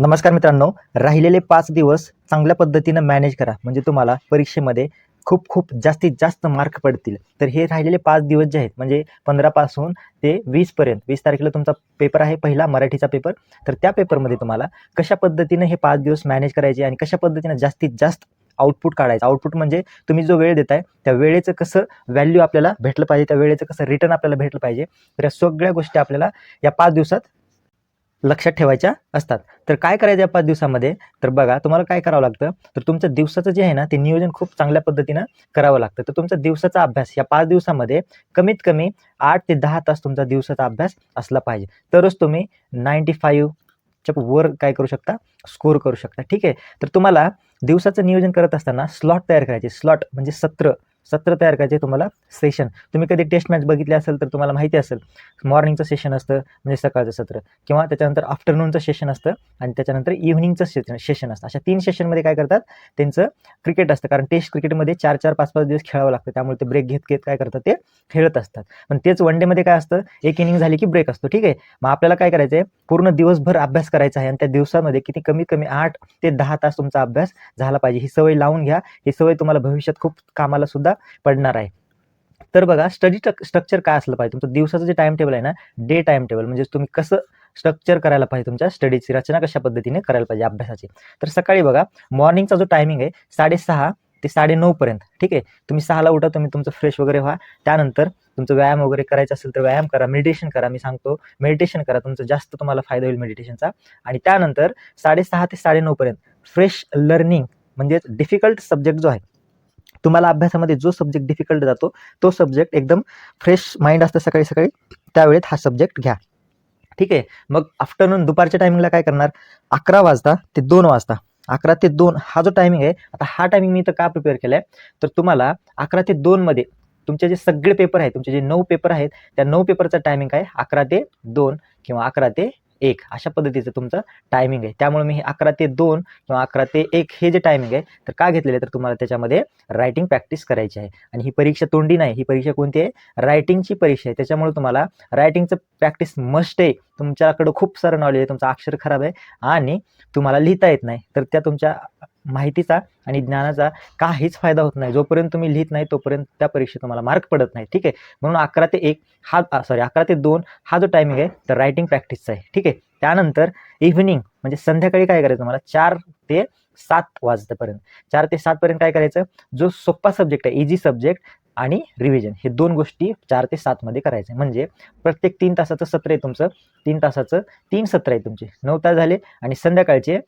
नमस्कार मित्रांनो राहिलेले पाच दिवस चांगल्या पद्धतीनं मॅनेज करा. म्हणजे तुम्हाला परीक्षेमध्ये खूप खूप जास्तीत जास्त मार्क पडतील. तर हे राहिलेले पाच दिवस जे आहेत म्हणजे पंधरापासून ते वीसपर्यंत वीस तारखेला तुमचा पेपर आहे पहिला मराठीचा पेपर तर त्या पेपरमध्ये तुम्हाला कशा पद्धतीनं हे पाच दिवस मॅनेज करायचे आणि कशा पद्धतीनं जास्तीत जास्त आउटपुट काढायचं? आउटपुट म्हणजे तुम्ही जो वेळ देताय त्या वेळेचं कसं व्हॅल्यू आपल्याला भेटलं पाहिजे त्या वेळेचं कसं रिटर्न आपल्याला भेटलं पाहिजे तर या सगळ्या गोष्टी आपल्याला या पाच दिवसात लक्षात ठेवायच्या असतात. तर काय करायचं या पाच दिवसामध्ये? तर बघा तुम्हाला काय करावं लागतं? तर तुमचं दिवसाचं जे आहे ना ते नियोजन खूप चांगल्या पद्धतीनं करावं लागतं. तर तुमचा दिवसाचा अभ्यास या पाच दिवसामध्ये कमीत कमी आठ ते दहा तास तुमचा दिवसाचा अभ्यास असला पाहिजे. तरच तुम्ही नाईंटी फाईव्हच्या वर काय करू शकता? स्कोर करू शकता. ठीक आहे? तर तुम्हाला दिवसाचं नियोजन करत असताना स्लॉट तयार करायचे. स्लॉट म्हणजे सत्र. सत्र तयार करायचे तुम्हाला सेशन तुम्ही कधी टेस्ट मॅच बघितले असेल तर तुम्हाला माहिती असेल मॉर्निंगचं सेशन असतं म्हणजे सकाळचं सत्र किंवा त्याच्यानंतर आफ्टरनूनचं सेशन असतं आणि त्याच्यानंतर इव्हनिंगचं सेशन सेशन असतं. अशा तीन सेशनमध्ये काय करतात त्यांचं क्रिकेट असतं कारण टेस्ट क्रिकेटमध्ये चार चार पाच पाच दिवस खेळावं लागतं त्यामुळे ते ब्रेक घेत घेत काय करतात ते खेळत असतात. पण तेच वन डेमध्ये काय असतं एक इनिंग झाली की ब्रेक असतो ठीक आहे? मग आपल्याला काय करायचं आहे पूर्ण दिवसभर अभ्यास करायचा आहे आणि त्या दिवसामध्ये किती कमीत कमी आठ ते दहा तास तुमचा अभ्यास झाला पाहिजे. ही सवय लावून घ्या ही सवय तुम्हाला भविष्यात खूप कामाला सुद्धा पडणार आहे. तर बघा स्टडी स्ट्रक्चर काय असलं पाहिजे? तुमचं दिवसाचं जे टाइम टेबल आहे ना डे टाइम टेबल म्हणजे तुम्ही कसं स्ट्रक्चर करायला पाहिजे तुमच्या स्टडीची रचना कशा पद्धतीने करायला पाहिजे अभ्यासाची? तर सकाळी बघा मॉर्निंगचा जो टायमिंग आहे साडेसहा ते साडेनऊ पर्यंत ठीक आहे? तुम्ही सहाला उठा तुम्ही तुमचं फ्रेश वगैरे व्हा. त्यानंतर तुमचं व्यायाम वगैरे करायचं असेल तर व्यायाम करा मेडिटेशन करा मी सांगतो. मेडिटेशन करा तुमचं जास्त तुम्हाला फायदा होईल मेडिटेशनचा आणि त्यानंतर साडेसहा ते साडेनऊ पर्यंत फ्रेश लर्निंग म्हणजेच डिफिकल्ट सब्जेक्ट जो आहे तुम्हाला अभ्यासामध्ये जो सब्जेक्ट डिफिकल्ट जातो तो सब्जेक्ट एकदम फ्रेश माइंड असतं सकाळी सकाळी. त्यावेळेत हा सब्जेक्ट घ्या. ठीक आहे? मग आफ्टरनून दुपारच्या टायमिंगला काय करणार? अकरा वाजता ते दोन वाजता. अकरा ते दोन हा जो टायमिंग आहे आता हा टायमिंग मी तर का प्रिपेअर केला आहे तर तुम्हाला अकरा ते दोनमध्ये तुमचे जे सगळे पेपर आहेत तुमचे जे नऊ पेपर आहेत त्या नऊ पेपरचा टायमिंग काय? अकरा ते दोन किंवा अकरा ते एक. अशा पद्धतीचं तुमचं टायमिंग आहे. त्यामुळे मी हे अकरा ते दोन किंवा अकरा ते एक हे जे टायमिंग आहे तर का घेतलेलं आहे? तर तुम्हाला त्याच्यामध्ये रायटिंग प्रॅक्टिस करायची आहे. आणि ही परीक्षा तोंडी नाही. ही परीक्षा कोणती आहे? रायटिंगची परीक्षा आहे. त्याच्यामुळे तुम्हाला रायटिंगचं प्रॅक्टिस मस्ट आहे. तुमच्याकडं खूप सारं नॉलेज आहे. तुमचं अक्षर खराब आहे. आणि तुम्हाला लिहिता येत नाही. तर त्या तुमच्या माहितीचा आणि ज्ञानाचा काहीच फायदा होत नाही. जोपर्यंत तुम्ही लिहित नाही तोपर्यंत त्या परीक्षेत तुम्हाला मार्क पडत नाही. ठीक आहे? म्हणून अकरा ते एक हा सॉरी अकरा ते दोन हा जो टायमिंग आहे तर रायटिंग प्रॅक्टिसचा आहे. ठीक आहे? त्यानंतर इव्हिनिंग म्हणजे संध्याकाळी काय करायचं तुम्हाला? चार ते सात वाजतापर्यंत. चार ते सातपर्यंत काय करायचं? जो सोप्पा सब्जेक्ट आहे इझी सब्जेक्ट आणि रिव्हिजन हे दोन गोष्टी चार ते सातमध्ये करायचे. म्हणजे प्रत्येक तीन तासाचं सत्र आहे तुमचं. तीन तासाचं तीन सत्र आहे तुमचे. नऊ तास झाले आणि संध्याकाळचे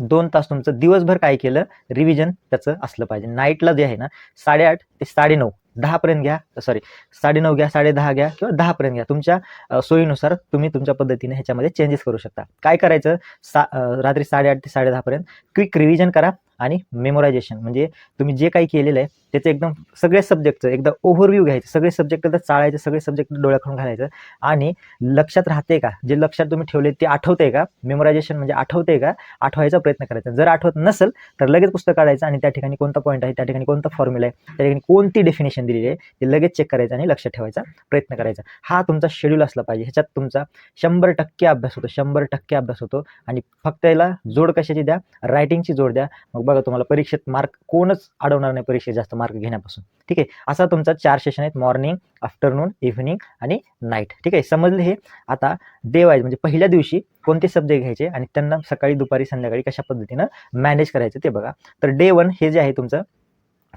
दोन तास तुमचं दिवसभर काय केलं? रिव्हिजन त्याचं असलं पाहिजे. नाईटला जे आहे ना साडेआठ ते साडेनऊ दहापर्यंत घ्या. सॉरी साडेनऊ घ्या साडे दहा घ्या किंवा दहापर्यंत घ्या. तुमच्या सोयीनुसार तुम्ही तुमच्या पद्धतीने ह्याच्यामध्ये चेंजेस करू शकता. काय करायचं? सा रात्री साडेआठ ते साडे दहापर्यंत क्विक रिव्हिजन करा. आणि मेमोरायझेशन म्हणजे तुम्ही जे काही केलेलं आहे त्याचं एकदम सगळ्या सब्जेक्टचं एकदा ओव्हरव्ह्यू घ्यायचं. सगळे सब्जेक्ट एकदा चाळायचे सगळे सब्जेक्ट डोळ्याकडून घालायचं. आणि लक्षात राहते का? जे लक्षात तुम्ही ठेवले ते आठवते का? मेमोरायझेशन म्हणजे आठवते का? आठवायचा प्रयत्न करायचा. जर आठवत नसेल तर लगेच पुस्तक काढायचं आणि त्या ठिकाणी कोणता पॉईंट आहे त्या ठिकाणी कोणता फॉर्म्युला आहे त्या ठिकाणी कोणती डेफिनेशन दिलेली आहे ते लगेच चेक करायचं आणि लक्षात ठेवायचा प्रयत्न करायचा. हा तुमचा शेड्यूल असला पाहिजे. ह्याच्यात तुमचा शंभर टक्के अभ्यास होतो. शंभर टक्के अभ्यास होतो. आणि फक्त याला जोड कशाची द्या? रायटिंगची जोड द्या. मग बघा तुम्हाला परीक्षेत मार्क कोणच अडवणार नाही परीक्षेत जास्त मार्क घेण्यापासून. ठीक आहे? असा तुमचा चार सेशन आहेत मॉर्निंग आफ्टरनून इव्हिनिंग आणि नाईट ठीक आहे? समजले हे? आता डे वाईज म्हणजे पहिल्या दिवशी कोणते सब्जेक्ट घ्यायचे आणि त्यांना सकाळी दुपारी संध्याकाळी कशा पद्धतीनं मॅनेज करायचं ते बघा. तर डे वन हे जे आहे तुमचं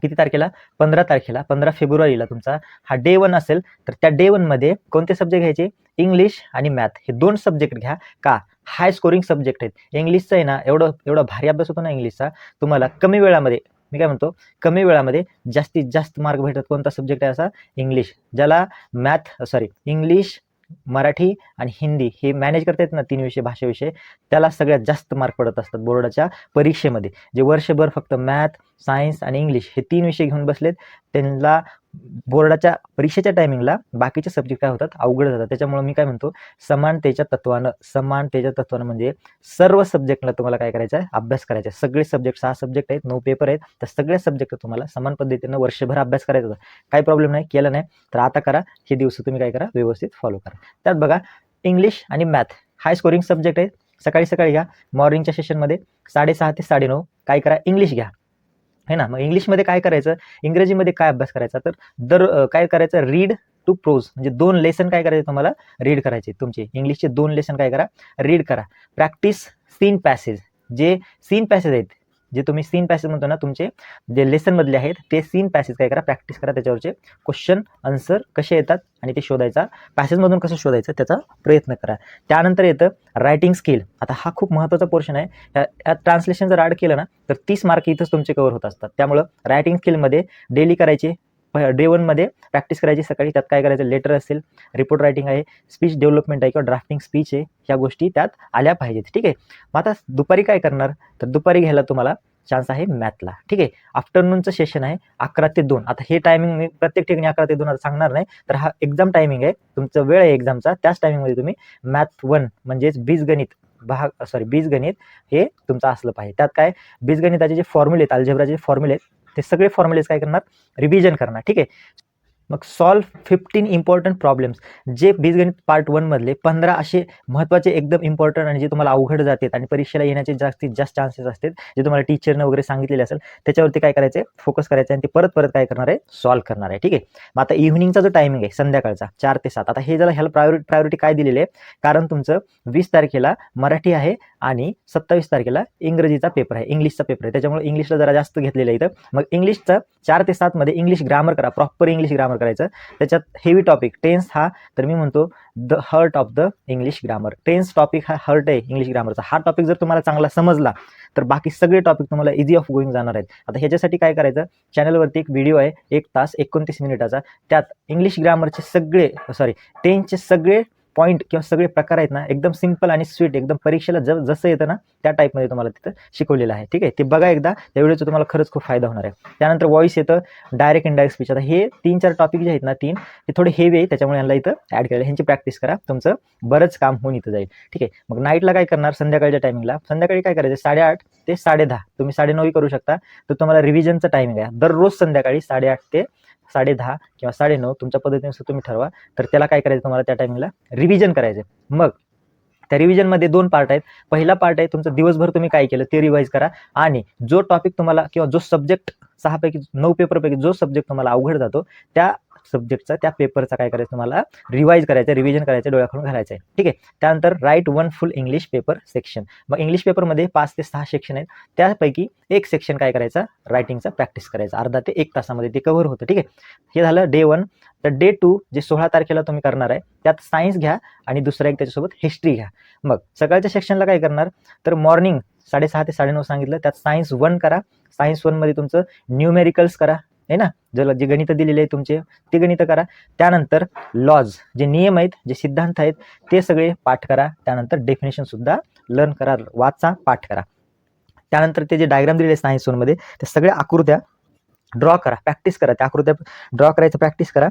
किती तारखेला? पंधरा तारखेला पंधरा फेब्रुवारीला तुमचा हा डे वन असेल तर त्या डे वनमध्ये कोणते सब्जेक्ट घ्यायचे? इंग्लिश आणि मॅथ हे दोन सब्जेक्ट घ्या. का? हाय स्कोरिंग सब्जेक्ट आहेत. इंग्लिशचं आहे ना एवढं एवढा भारी अभ्यास होतो ना इंग्लिशचा तुम्हाला कमी वेळामध्ये मी काय म्हणतो कमी वेळामध्ये जास्तीत जास्त मार्क भेटत कोणता सब्जेक्ट आहे असा? इंग्लिश ज्याला मॅथ सॉरी इंग्लिश मराठी आणि हिंदी हे मॅनेज करता येत ना तीन विषय भाषाविषय त्याला सगळ्यात जास्त मार्क पडत असतात बोर्डाच्या परीक्षेमध्ये. जे वर्षभर फक्त मॅथ सायन्स आणि इंग्लिश हे तीन विषय घेऊन बसलेत त्यांना बोर्डाच्या परीक्षेच्या टायमिंगला बाकीचे सब्जेक्ट काय होतात? अवघड जातात. त्याच्यामुळे मी काय म्हणतो समानतेच्या तत्वानं समानतेच्या तत्वानं म्हणजे सर्व सब्जेक्टला तुम्हाला काय करायचं आहे अभ्यास करायचा आहे सगळे सब्जेक्ट सहा सब्जेक्ट आहेत नऊ पेपर आहेत तर सगळ्या सब्जेक्ट तुम्हाला समान पद्धतीनं वर्षभर अभ्यास करायचा होता. काही प्रॉब्लेम नाही केला नाही. तर आता करा हे दिवस तुम्ही काय करा व्यवस्थित फॉलो करा. त्यात बघा इंग्लिश आणि मॅथ हाय स्कोरिंग सब्जेक्ट आहे सकाळी सकाळी घ्या. मॉर्निंगच्या सेशनमध्ये साडेसहा ते साडेनऊ. काय करा? इंग्लिश घ्या. है ना? मग इंग्लिशमध्ये काय करायचं? इंग्रजीमध्ये काय अभ्यास करायचा? तर दर काय करायचं? रीड टू प्रोज म्हणजे दोन लेसन काय करायचे तुम्हाला? रीड करायचे. तुमचे इंग्लिशचे दोन लेसन काय करा? रीड करा. प्रॅक्टिस सीन पॅसेज जे सीन पॅसेज आहेत जे तुम्ही सीन पॅसेज म्हणतो ना तुमचे जे लेसनमधले आहेत ते सीन पॅसेज काय करा प्रॅक्टिस करा त्याच्यावरचे क्वेश्चन आन्सर कसे येतात आणि ते शोधायचा. पॅसेजमधून कसं शोधायचं त्याचा प्रयत्न करा. त्यानंतर येतं रायटिंग स्किल आता हा खूप महत्त्वाचा पोर्शन आहे. या- ट्रान्सलेशन जर ॲड केलं ना तर तीस मार्क इथंच तुमचे कवर होत असतात. त्यामुळं रायटिंग स्किलमध्ये डेली करायचे डे वनमध्ये प्रॅक्टिस करायची सकाळी त्यात काय करायचं? लेटर असेल रिपोर्ट रायटिंग आहे स्पीच डेव्हलपमेंट आहे किंवा ड्राफ्टिंग स्पीच आहे ह्या गोष्टी त्यात आल्या पाहिजेत. ठीक आहे? मग आता दुपारी काय करणार? तर दुपारी घ्यायला तुम्हाला चान्स आहे मॅथला ठीक आहे? आफ्टरनूनचं सेशन आहे अकरा ते दोन. आता हे टायमिंग मी प्रत्येक ठिकाणी अकरा ते दोन आता सांगणार नाही. तर हा एक्झाम टायमिंग आहे. तुमचं वेळ आहे एक्झामचा त्याच टायमिंगमध्ये तुम्ही मॅथ वन म्हणजेच बीजगणित भाग सॉरी बीजगणित हे तुमचं असलं पाहिजे. त्यात काय? बीजगणिताचे जे फॉर्म्युले आहेत अल्जेब्राचे फॉर्म्युले आहेत ते सगळे फॉर्म्युलेज काय करणार? रिव्हिजन करणार. ठीक आहे? मग सॉल्व फिफ्टीन इम्पॉर्टंट प्रॉब्लेम्स जे बीजगणित पार्ट वनमधले पंधरा असे महत्त्वाचे एकदम इम्पॉर्टंट आणि जे तुम्हाला अवघड जातात आणि परीक्षेला येण्याचे जास्तीत जास्त चान्सेस असतात जे तुम्हाला टीचरनं वगैरे सांगितलेले असेल त्याच्यावरती काय करायचं आहे फोकस करायचं आहे आणि ते परत परत काय करणार आहे? सॉल्व्ह करणार आहे. ठीक आहे? मग आता इव्हिनिंगचा जो टायमिंग आहे संध्याकाळचा चार ते सात. आता हे जरा ह्याला प्रायोरिटी प्रायोरिटी काय दिलेली आहे? कारण तुमचं वीस तारखेला मराठी आहे आणि सत्तावीस तारखेला इंग्रजीचा पेपर आहे. इंग्लिशचा पेपर आहे. त्याच्यामुळे इंग्लिशला जरा जास्त घेतलेलं आहे इथं. मग इंग्लिशचं चार ते सातमध्ये इंग्लिश ग्रामर करा. प्रॉपर इंग्लिश ग्रामर करायचं. त्याच्यात हेवी टॉपिक टेन्स हा तर मी म्हणतो the heart of the English grammar tense topic हा हर्ट आहे इंग्लिश ग्रामरचा हा टॉपिक जर तुम्हाला चांगला समजला तर बाकी सगळे टॉपिक तुम्हाला इझी ऑफ गोईंग जाणार आहेत. आता ह्याच्यासाठी काय करायचं? चॅनलवरती एक व्हिडिओ आहे एक तास एकोणतीस मिनिटाचा. त्यात इंग्लिश ग्रामरचे सगळे सॉरी टेन्सचे सगळे पॉईंट किंवा सगळे प्रकार आहेत ना एकदम सिंपल आणि स्वीट एकदम परीक्षेला ज जसं येतं ना त्या टाईपमध्ये तुम्हाला तिथं शिकवलेलं आहे. ठीक आहे? ते बघा एकदा त्या व्हिडिओचा तुम्हाला खरंच खूप फायदा होणार आहे. त्यानंतर व्हॉइस येतं डायरेक्ट इनडायरेक्ट स्पीच आता हे तीन चार टॉपिक जे आहेत ना तीन ते थोडे हेवी आहे त्याच्यामुळे यांना इथं ॲड केलं ह्यांची प्रॅक्टिस करा. तुमचं बरंच काम होऊन इथं जाईल. ठीक आहे? मग नाईटला काय करणार? संध्याकाळच्या टायमिंगला संध्याकाळी काय करायचं? साडेआठ ते साडेदहा. तुम्ही साडेनऊही करू शकता. तर तुम्हाला रिव्हिजनचं टायमिंग आहे. दररोज संध्याकाळी साडेआठ ते साडेदहा किंवा साडेनऊ तुमच्या पद्धतीनुसार तुम्ही ठरवा. तर त्याला काय करायचं तुम्हाला त्या टायमिंगला रिव्हिजन करायचं मग त्या रिव्हिजनमध्ये दोन पार्ट आहेत. पहिला पार्ट आहे तुमचं दिवसभर तुम्ही काय केलं ते रिवाईज करा. आणि जो टॉपिक तुम्हाला किंवा जो सब्जेक्ट सहापैकी नऊ पेपरपैकी जो सब्जेक्ट तुम्हाला अवघड जातो त्या सब्जेक्टचा त्या पेपरचा काय करायचं तुम्हाला? रिवाईज करायचं रिव्हिजन करायचं डोळ्याकडून घालायचं आहे. ठीक आहे? त्यानंतर write one full English paper section मग इंग्लिश पेपरमध्ये पाच ते सहा सेक्शन आहेत. त्यापैकी एक सेक्शन काय करायचा? रायटिंगचा प्रॅक्टिस करायचा. अर्धा ते एक तासामध्ये ते कव्हर होतं. ठीक आहे? हे झालं डे वन तर डे टू जे सोळा तारखेला तुम्ही करणार आहे त्यात सायन्स घ्या आणि दुसरा एक त्याच्यासोबत हिस्ट्री घ्या. मग सकाळच्या सेक्शनला काय करणार? तर मॉर्निंग साडेसहा ते साडेनऊ सांगितलं. त्यात सायन्स वन करा. सायन्स वनमध्ये तुमचं न्यूमेरिकल्स करा. आहे ना? जर जे गणित दिलेले आहे तुमचे ते गणित करा. त्यानंतर लॉज जे नियम आहेत जे सिद्धांत आहेत ते सगळे पाठ करा. त्यानंतर डेफिनेशन सुद्धा लर्न करा. वाचा पाठ करा. त्यानंतर ते जे डायग्राम दिलेले सायन्स सोनमध्ये ते सगळ्या आकृत्या ड्रॉ करा. प्रॅक्टिस करा. त्या आकृत्या ड्रॉ करायचं प्रॅक्टिस करा.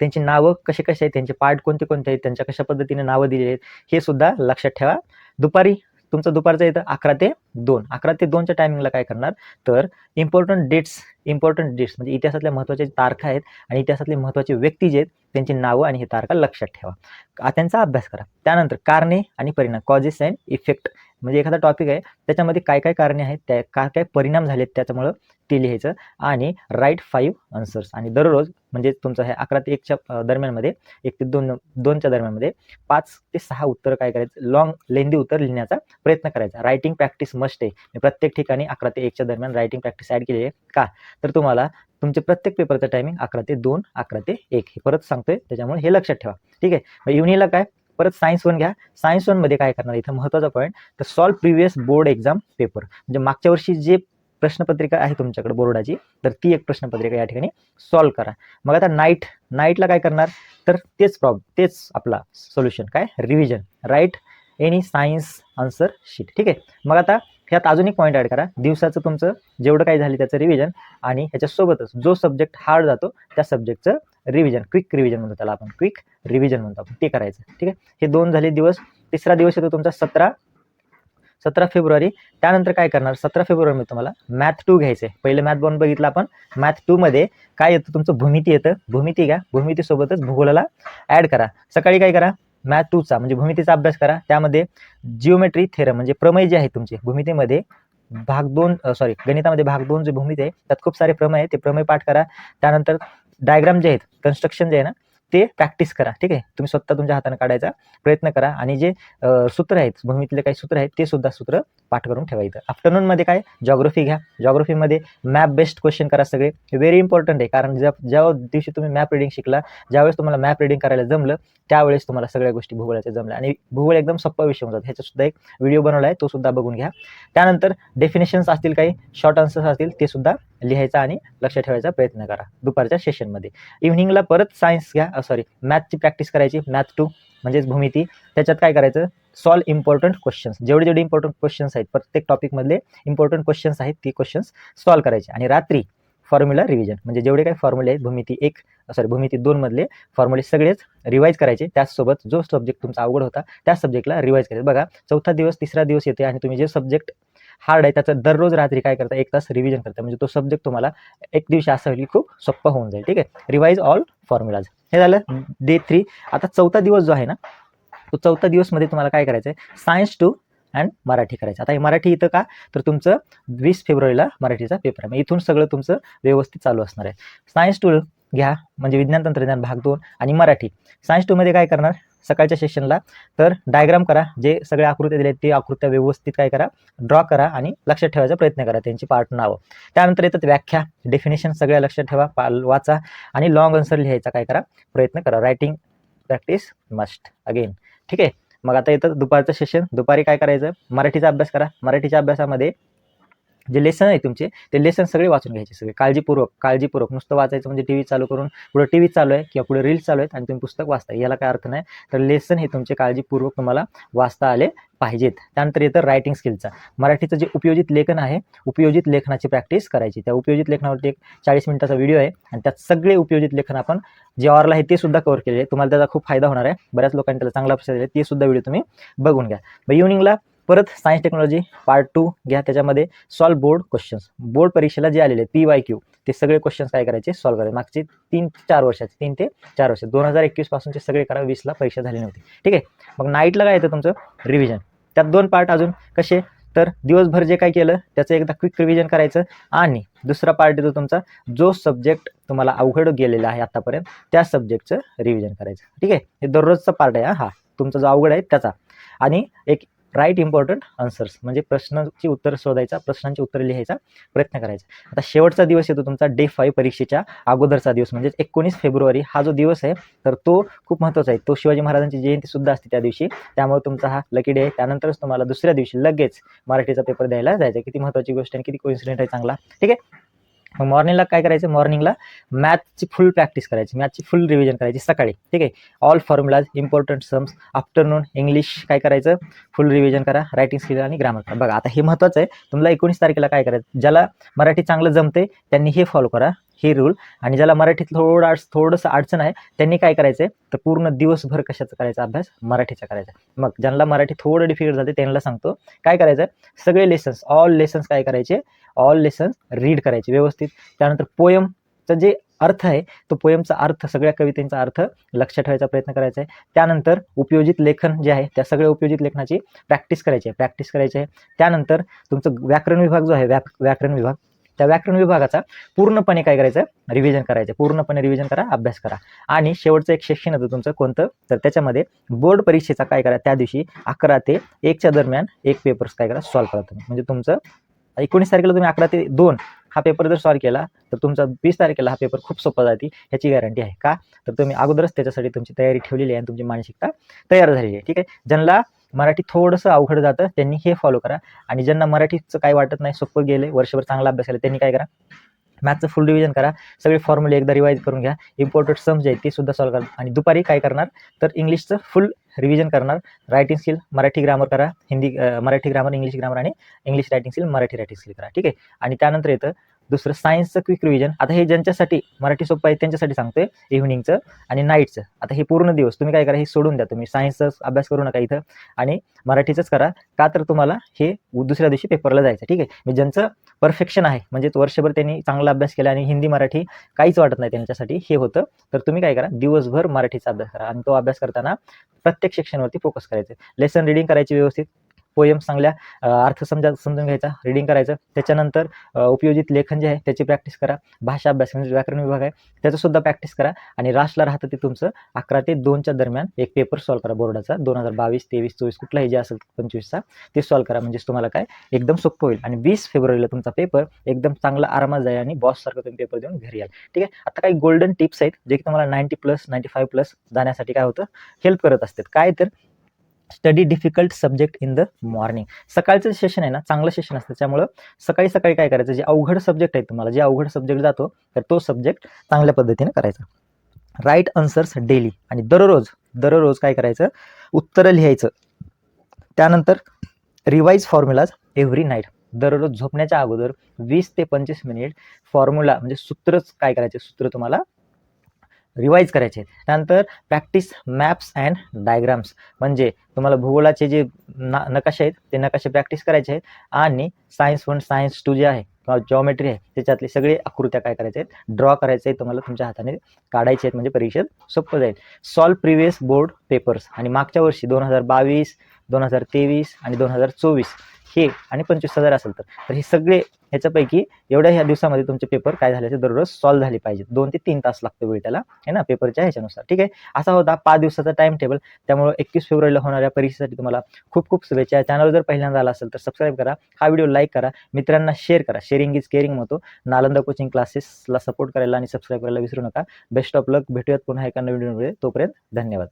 त्यांची नावं कसे कसे आहेत त्यांचे पार्ट कोणते कोणते आहेत त्यांच्या कशा पद्धतीने नावं दिलेली आहेत हे सुद्धा लक्षात ठेवा. दुपारी तुमचं दुपारचं येतं अकरा ते दोन. अकरा ते दोनच्या टायमिंगला काय करणार? तर इम्पॉर्टंट डेट्स इम्पॉर्टंट डेट्स म्हणजे इतिहासातल्या महत्त्वाच्या तारखा आहेत आणि इतिहासातले महत्त्वाचे व्यक्ती जे आहेत त्यांची नावं आणि हे तारखा लक्षात ठेवा. त्यांचा अभ्यास करा. त्यानंतर कारणे आणि परिणाम कॉजेस अँड इफेक्ट म्हणजे एखादा टॉपिक आहे त्याच्यामध्ये काय काय कारणे आहेत त्या काय काय परिणाम झालेत त्याच्यामुळं ते लिहायचं आणि राईट फाईव्ह आन्सर्स आणि दररोज म्हणजे तुमचं हे अकरा ते एकच्या दरम्यानमध्ये एक ते दोन दोनच्या दरम्यानमध्ये पाच ते सहा उत्तर काय करायचं? लॉंग लेंदी उत्तर लिहिण्याचा प्रयत्न करायचा. रायटिंग प्रॅक्टिस मस्ट आहे. मी प्रत्येक ठिकाणी अकरा ते एकच्या दरम्यान रायटिंग प्रॅक्टिस ॲड केली आहे. का? तर तुम्हाला तुमचे प्रत्येक पेपरचं टायमिंग अकरा ते दोन अकरा ते एक हे परत सांगतोय. त्याच्यामुळे हे लक्षात ठेवा. ठीक आहे? मग इव्हनिंगला काय? परत सायन्स वन घ्या. सायन्स वनमध्ये काय करणार? इथं महत्त्वाचा पॉईंट तर solve previous board exam paper म्हणजे मागच्या वर्षी जे प्रश्नपत्रिका आहे तुमच्याकडे बोर्डाची तर ती एक प्रश्नपत्रिका या ठिकाणी सॉल्व करा. मग आता नाईट नाईटला काय करणार? तर तेच प्रॉब तेच आपला सोल्युशन काय? Revision write any science answer sheet ठीक आहे? मग आता ह्यात अजून एक पॉईंट ॲड करा. दिवसाचं तुमचं जेवढं काही झालं त्याचं रिव्हिजन आणि ह्याच्यासोबतच जो सब्जेक्ट हार्ड जातो त्या सब्जेक्टचं रिव्हिजन क्विक रिव्हिजन म्हणतो त्याला आपण. क्विक रिव्हिजन म्हणतो आपण. ते करायचं. ठीक आहे? हे दोन झाले दिवस. तिसरा दिवस येतो तुमचा सतरा. सतरा फेब्रुवारी. त्यानंतर काय करणार? सतरा फेब्रुवारीमध्ये तुम्हाला मॅथ टू घ्यायचं आहे पहिलं मॅथ बनवून बघितलं आपण. मॅथ टूमध्ये काय येतं? तुमचं भूमिती येतं. भूमिती घ्या. भूमितीसोबतच भूगोलाला ॲड करा. सकाळी काय करा? मॅथ टूचा म्हणजे भूमितीचा अभ्यास करा. त्यामध्ये जिओमेट्री थेरम म्हणजे प्रमेय जे आहेत तुमचे भूमितीमध्ये भाग दोन सॉरी गणितामध्ये भाग दोन जे भूमिती आहे त्यात खूप सारे प्रमेय आहे ते प्रमेय पाठ करा. त्यानंतर डायग्राम जे आहेत कन्स्ट्रक्शन जे आहे ना ते प्रॅक्टिस करा ठीक आहे? तुम्ही स्वतः तुमच्या हाताने काढायचा प्रयत्न करा आणि जे सूत्र आहेत भूमीतले काही सूत्र आहेत ते सुद्धा सूत्र पाठ करून ठेवायचं आफ्टरनूनमध्ये काय? जॉग्रफी घ्या. जॉग्रफीमध्ये मॅप बेस्ड क्वेश्चन करा सगळे. व्हेरी इम्पॉर्टंट आहे कारण ज्या ज्या दिवशी तुम्ही मॅप रिडिंग शिकला ज्यावेळेस तुम्हाला मॅप रिडिंग करायला जमलं त्यावेळेस तुम्हाला सगळ्या गोष्टी भूगोलाच्या जमल्या. आणि भूगोल एकदम सोप्पा विषय होतात ह्याचा सुद्धा एक व्हिडिओ बनवला आहे तो सुद्धा बघून घ्या. त्यानंतर डेफिनेशन्स असतील काही शॉर्ट आन्सर्स असतील ते सुद्धा लिहायचा आणि लक्षात ठेवायचा प्रयत्न करा दुपारच्या सेशनमध्ये इव्हिनिंगला परत सायन्स घ्या. सॉरी मॅथची प्रॅक्टिस करायची मॅथ टू म्हणजेच भूमिती त्याच्यात काय करायचं? सॉल्व इम्पॉर्टंट क्वेश्चन्स जेवढे जेवढे इम्पॉर्टंट क्वेश्चन्स आहेत प्रत्येक टॉपिकमधले इम्पॉर्टंट क्वेश्चन्स आहेत ती क्वेश्चन्स सॉल्व करायचे. आणि रात्री फॉर्म्युला रिव्हिजन म्हणजे जेवढे काही फॉर्म्युले आहेत भूमिती एक सॉरी भूमिती दोनमधले फॉर्म्युले सगळेच रिवाईज करायचे. त्याचसोबत जो सब्जेक्ट तुमचा अवघड होता त्या सब्जेक्टला रिवाईज करायचं. बघा चौथा दिवस तिसरा दिवस येते आणि तुम्ही जे सब्जेक्ट हार्ड आहे त्याचं दररोज रात्री काय करता एक तास रिव्हिजन करता. म्हणजे तो सब्जेक्ट तुम्हाला एक दिवशी असा होईल की खूप सोप्पा होऊन जाईल ठीक आहे? रिवाईज ऑल फॉर्म्युलाज हे झालं डे थ्री आता चौथा दिवस जो आहे ना तो चौथा दिवसमध्ये तुम्हाला काय करायचं आहे सायन्स टू अँड मराठी करायचं. आता हे मराठी इथं का? तर तुमचं वीस फेब्रुवारीला मराठीचा पेपर आहे. मग इथून सगळं तुमचं व्यवस्थित चालू असणार आहे. सायन्स टू घ्या. म्हणजे विज्ञान तंत्रज्ञान भाग दोन आणि मराठी. सायन्स टूमध्ये काय करणार? सकाळच्या सेशनला तर डायग्राम करा. जे सगळ्या आकृत्या दिल्या आहेत ते आकृत्या व्यवस्थित काय करा ड्रॉ करा आणि लक्षात ठेवायचा प्रयत्न करा त्यांची पार्ट नावं. त्यानंतर येतात व्याख्या. डेफिनेशन सगळ्या लक्षात ठेवा पाल वाचा आणि लॉंग आन्सर लिहायचा काय करा प्रयत्न करा. रायटिंग प्रॅक्टिस मस्ट अगेन ठीक आहे? मग आता येतं दुपारचं सेशन दुपारी काय करायचं? मराठीचा अभ्यास करा. मराठीच्या अभ्यासामध्ये जे लेसन आहे तुमचे ते लेसन सगळे वाचून घ्यायचे सगळे. काळजीपूर्वक काळजीपूर्वक. नुसतं वाचायचं म्हणजे टी व्ही चालू करून पुढे टी व्ही चालू आहे किंवा पुढे रील्स चालू आहेत आणि तुम्ही पुस्तक वाचताय याला काय अर्थ नाही. तर लेसन हे तुमचे काळजीपूर्वक तुम्हाला वाचता आले पाहिजेत. त्यानंतर येतं रायटिंग स्किलचा मराठीचं जे उपयोजित लेखन आहे उपयोजित लेखनाची प्रॅक्टिस करायची. त्या उपयोजित लेखनावरती एक चाळीस मिनिटाचा व्हिडिओ आहे आणि त्यात सगळे उपयोजित लेखन आपण जे ऑरला आहे ते सुद्धा कव्हर केले आहे तुम्हाला त्याचा खूप फायदा होणार आहे. बऱ्याच लोकांनी त्याला चांगला प्रतिसाद दिला ते सुद्धा व्हिडिओ तुम्ही बघून घ्या. मग इव्हनिंगला परत सायन्स टेक्नॉलॉजी पार्ट टू घ्या त्याच्यामध्ये. सॉल्व बोर्ड क्वेश्चन्स बोर्ड परीक्षेला जे आलेले पी वाय क्यू ते सगळे क्वेश्चन्स काय करायचे? सॉल्व करायचे. मागचे तीन चार वर्षाचे तीन ते चार वर्ष दोन हजार एकवीस पासूनचे सगळे करा वीसला परीक्षा झाली नव्हती. ठीक आहे? मग नाईटला काय येतं तुमचं? रिव्हिजन त्यात दोन पार्ट अजून. कसे? तर दिवसभर जे काय केलं त्याचं एकदा क्विक रिव्हिजन करायचं. आणि दुसरा पार्ट येतो तुमचा जो सब्जेक्ट तुम्हाला अवघड गेलेला आहे आतापर्यंत त्या सब्जेक्टचं रिव्हिजन करायचं. ठीक आहे? हे दररोजचा पार्ट आहे हा. तुमचा जो अवघड आहे त्याचा. आणि एक राईट इम्पॉर्टंट आन्सर्स म्हणजे प्रश्नाची उत्तर शोधायचा प्रश्नांची उत्तर लिहायचा प्रयत्न करायचा. आता शेवटचा दिवस येतो तुमचा डे फाईव्ह परीक्षेच्या अगोदरचा दिवस. म्हणजे एकोणीस फेब्रुवारी हा जो दिवस आहे तर तो खूप महत्त्वाचा आहे. तो शिवाजी महाराजांची जयंती सुद्धा असते त्या दिवशी. त्यामुळे तुमचा हा लकी डे आहे. त्यानंतरच तुम्हाला दुसऱ्या दिवशी लगेच मराठीचा पेपर द्यायला जायचा किती महत्त्वाची गोष्ट आहे आणि किती कोइन्सिडेंट आहे चांगला. ठीक आहे? मग मॉर्निंगला काय करायचं? मॉर्निंगला मॅथची फुल प्रॅक्टिस करायची. मॅथची फुल रिव्हिजन करायची सकाळी. ठीक आहे? All formulas important sums afternoon English काय करायचं? फुल रिव्हिजन करा. रायटिंग स्किल आणि ग्रामर करा. बघा आता हे महत्त्वाचं आहे. तुम्हाला एकोणीस तारखेला काय करायचं? ज्याला मराठी चांगलं जमते त्यांनी हे फॉलो करा. हे रूल आणि ज्याला मराठीत थोडं अडच थोडंसं अडचण आहे त्यांनी काय करायचं आहे तर पूर्ण दिवसभर कशाचा करायचा अभ्यास? मराठीचा करायचा. मग ज्यांना मराठी थोडं डिफिकल्ट जाते त्यांना सांगतो. काय करायचं सगळे लेसन्स ऑल लेसन्स काय करायचे? ऑल लेसन्स रीड करायचे व्यवस्थित. त्यानंतर पोयमचं जे अर्थ आहे तो पोयमचा अर्थ सगळ्या कवितेचा अर्थ लक्षात ठेवायचा प्रयत्न करायचा आहे. त्यानंतर उपयोजित लेखन जे आहे त्या सगळ्या उपयोजित लेखनाची प्रॅक्टिस करायची आहे. प्रॅक्टिस करायची आहे. त्यानंतर तुमचं व्याकरण विभाग जो आहे व्या व्याकरण विभाग त्या व्याकरण विभागाचा पूर्णपणे काय करायचं? रिव्हिजन करायचं. पूर्णपणे रिव्हिजन करा अभ्यास करा. आणि शेवटचं एक सेक्शन येतं तुमचं कोणतं? तर त्याच्यामध्ये बोर्ड परीक्षेचा काय करा? त्या दिवशी अकरा ते एकच्या दरम्यान एक पेपर्स काय करा? सॉल्व्ह करा तुम्ही. म्हणजे तुमचं एकोणीस तारखेला तुम्ही अकरा ते दोन हा पेपर जर सॉल्व केला तर तुमचा वीस तारखेला हा पेपर खूप सोपा जाते ह्याची गॅरंटी आहे. का? तर तुम्ही अगोदरच त्याच्यासाठी तुमची तयारी ठेवलेली आहे आणि तुमची मानसिकता तयार झालेली आहे. ठीक आहे? ज्यांना मराठी थोडंसं अवघड जातं. त्यांनी हे फॉलो करा. आणि ज्यांना मराठीचं काय वाटत नाही सोपं गेले वर्षभर चांगला अभ्यास केला त्यांनी काय करा? मॅथचं फुल रिव्हिजन करा. सगळे फॉर्म्युले एकदा रिवाईज करून घ्या. इम्पॉर्टंट सम्स जे आहेत ते सुद्धा सॉल्व करा. आणि दुपारी काय करणार? तर इंग्लिशचं फुल रिव्हिजन करणार. रायटिंग स्किल मराठी ग्रामर करा. Hindi Marathi grammar English grammar आणि English writing skill Marathi writing skill करा. ठीक आहे? आणि त्यानंतर येतं दुसरं सायन्सचं क्विक रिव्हिजन आता हे ज्यांच्यासाठी मराठी सोपं आहे त्यांच्यासाठी सांगतोय इव्हिनिंगचं आणि नाईटचं आता हे पूर्ण दिवस तुम्ही काय करा हे सोडून द्या तुम्ही. सायन्सचा अभ्यास करू नका इथं. आणि मराठीचंच करा. का तर तुम्हाला हे दुसऱ्या दिवशी पेपरला जायचं ठीक आहे? मी ज्यांचं परफेक्शन आहे म्हणजे वर्षभर त्यांनी चांगला अभ्यास केला आणि हिंदी मराठी काहीच वाटत नाही त्यांच्यासाठी हे होतं. तर तुम्ही काय करा दिवसभर मराठीचा अभ्यास करा. आणि तो अभ्यास करताना प्रत्येक सेक्शनवरती फोकस करायचं लेसन रिडिंग करायची व्यवस्थित. पोयम चांगल्या अर्थ समजा समजून घ्यायचा रिडिंग करायचं. त्याच्यानंतर उपयोजित लेखन जे आहे त्याची प्रॅक्टिस करा. भाषा अभ्यास म्हणजे व्याकरण विभाग आहे त्याचं सुद्धा प्रॅक्टिस करा. आणि राष्ट्रला राहतं ते तुमचं अकरा ते दोनच्या दरम्यान एक पेपर सॉल्व करा बोर्डाचा. दोन हजार बावीस तेवीस चोवीस कुठलाही जे असेल पंचवीसचा ते सॉल्व करा. म्हणजेच तुम्हाला काय? एकदम सोपं होईल. आणि वीस फेब्रुवारीला तुमचा पेपर एकदम चांगला आरामात जाईल आणि बॉससारखं तुम्ही पेपर देऊन घरी याल. ठीक आहे? आता काही गोल्डन टिप्स आहेत जे की तुम्हाला ninety plus ninety five plus जाण्यासाठी काय होतं? हेल्प करत असतात. काय तर? Study difficult subject in the morning सकाळचं सेशन आहे ना चांगलं सेशन असतं. त्यामुळं सकाळी सकाळी काय करायचं? जे अवघड सब्जेक्ट आहे तुम्हाला जे अवघड सब्जेक्ट जातो तर तो सब्जेक्ट चांगल्या पद्धतीने करायचा. राईट आन्सर्स डेली आणि दररोज दररोज काय करायचं? उत्तरं लिहायचं. त्यानंतर रिवाईज फॉर्म्युलाज एव्हरी नाईट दररोज झोपण्याच्या अगोदर वीस ते पंचवीस मिनिट फॉर्म्युला म्हणजे सूत्रच काय करायचे? सूत्र तुम्हाला रिवाईज करायचे आहेत. त्यानंतर प्रॅक्टिस मॅप्स अँड डायग्राम्स म्हणजे तुम्हाला भूगोलाचे जे ना नकाशे आहेत ते नकाशे प्रॅक्टिस करायचे आहेत. आणि सायन्स वन सायन्स टू जे आहे किंवा जॉमेट्री आहे त्याच्यातले सगळे आकृत्या काय करायच्या आहेत? ड्रॉ करायचे आहेत तुम्हाला तुमच्या हाताने काढायचे आहेत म्हणजे परीक्षेत सोपं जाईल. सॉल्व प्रिव्हियस बोर्ड पेपर्स आणि मागच्या वर्षी दोन हजार बावीस दोन हजार तेवीस आणि दोन हजार चोवीस. हे आणि पंचवीस हजार असेल तर. तर हे सगळे ह्याच्यापैकी एवढ्या ह्या दिवसामध्ये तुमचे पेपर काय झाल्याचे दररोज सॉल्व्ह झाले पाहिजे दोन ते तीन तास लागतो वेळ त्याला आहे ना? पेपरच्या ह्याच्यानुसार. ठीक आहे? असा होता पाच दिवसाचा टाइम टेबल त्यामुळे एकवीस फेब्रुवारीला होणाऱ्या परीक्षेसाठी तुम्हाला खूप खूप शुभेच्छा. चॅनल जर पहिल्यांदा आला असेल तर सबस्क्राईब करा. हा व्हिडिओ लाईक करा. मित्रांना शेअर करा. शेअरिंग इज केअरिंग म्हणतो. नालंदा कोचिंग क्लासेसला सपोर्ट करायला आणि सबस्क्राईब करायला विसरू नका. बेस्ट ऑफ लक भेटूयात पुन्हा एका नवीन व्हिडिओमध्ये तोपर्यंत धन्यवाद.